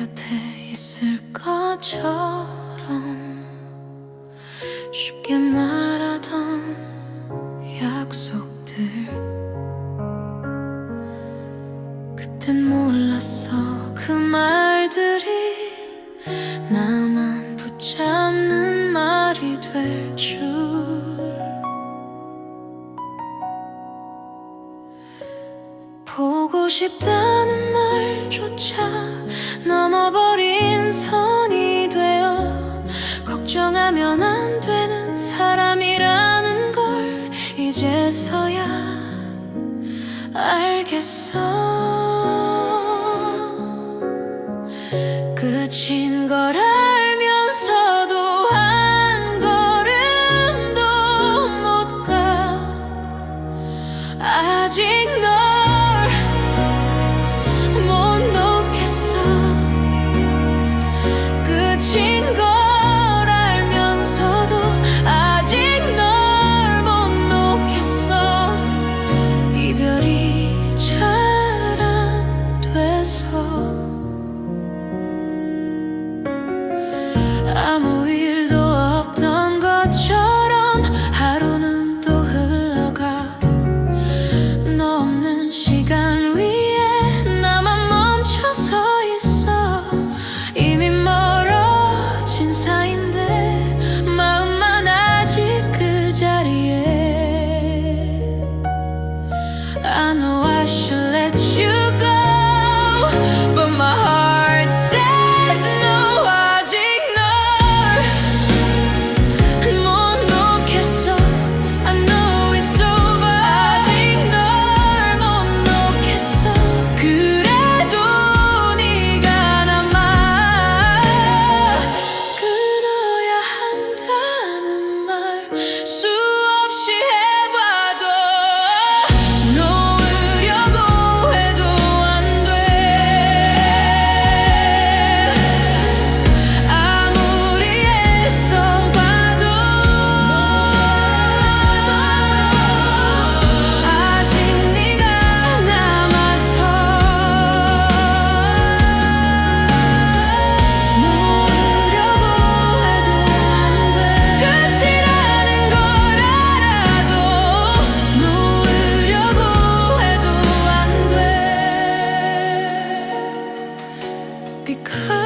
내 곁에 있을 것처럼 쉽게 말하던 약속들 그땐 몰랐어 그 말들이 나만 붙잡는 말이 될 줄. 보고 싶다는 말조차 넘어버린 선이 되어 걱정하면 안 되는 사람이라는 걸 이제서야 알겠어. 끝인 걸 알면서도 한 걸음도 못 가. 아직 널 안돼 Because